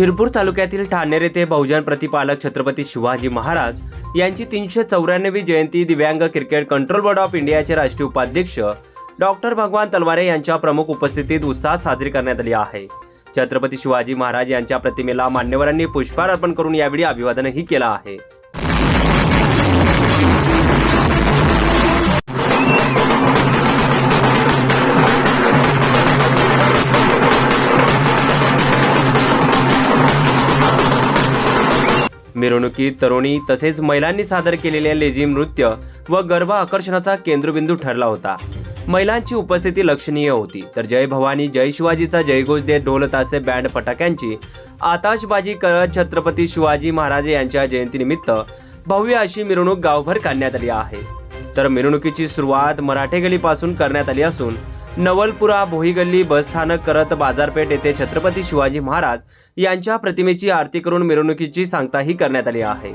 शिरपूर तालुक्यातील ठाणेर येथे बहुजन प्रतिपालक छत्रपती शिवाजी महाराज यांची तीनशे चौऱ्याण्णवी जयंती दिव्यांग क्रिकेट कंट्रोल बोर्ड ऑफ इंडियाचे राष्ट्रीय उपाध्यक्ष डॉक्टर भगवान तलवारे यांच्या प्रमुख उपस्थितीत उत्साहात साजरी करण्यात आली आहे. छत्रपती शिवाजी महाराज यांच्या प्रतिमेला मान्यवरांनी पुष्पहार अर्पण करून यावेळी अभिवादनही केलं आहे. मिरवणुकीत तरुणी तसेच महिलांनी सादर केलेले लेझिम नृत्य व गर्भ आकर्षणाचा केंद्रबिंदू ठरला होता. महिलांची उपस्थिती लक्षणीय होती. तर जय भवानी जय शिवाजीचा जयघोष देत ढोल तासे बँड फटाक्यांची आताशबाजी करत छत्रपती शिवाजी महाराज यांच्या जयंतीनिमित्त भव्य अशी मिरवणूक गावभर काढण्यात आली आहे. तर मिरवणुकीची सुरुवात मराठे गलीपासून करण्यात आली असून नवलपुरा भोईगल्ली बसस्थानक बस स्थानक करत बाजारपेठ येथे छत्रपती शिवाजी महाराज यांच्या प्रतिमेची आरती करून मिरवणुकीची सांगताही करण्यात आली आहे.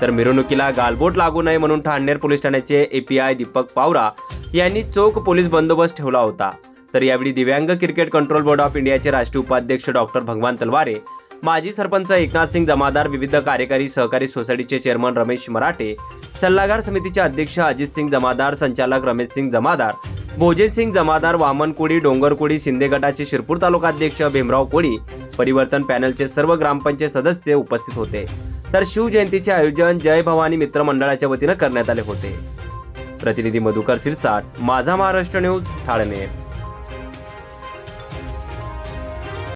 तर मिरवणुकीला गालबोट लागू नये म्हणून ठाणेर पोलीस ठाण्याचे एपीआय दीपक पावरा यांनी चोख पोलीस बंदोबस्त ठेवला होता. तर यावेळी दिव्यांग क्रिकेट कंट्रोल बोर्ड ऑफ इंडियाचे राष्ट्रीय उपाध्यक्ष डॉक्टर भगवान तलवारे माजी सरपंच एकनाथ सिंग जमादार विविध कार्यकारी सहकारी सोसायटीचे चेअरमन रमेश मराठे सल्लागार समितीचे अध्यक्ष अजित सिंग जमादार संचालक रमेश सिंग जमादार भोजे सिंग जमादार वामन कोळी डोंगर कोळी शिंदे गटाचे शिरपूर तालुका अध्यक्ष भीमराव कोळी परिवर्तन पॅनलचे सर्व ग्रामपंचायत सदस्य उपस्थित होते. तर शिवजयंतीचे आयोजन जय भवानी मित्र मंडळाच्या वतीनं करण्यात आले होते. प्रतिनिधी मधुकर सिरसाट माझा महाराष्ट्र न्यूज ठाणे.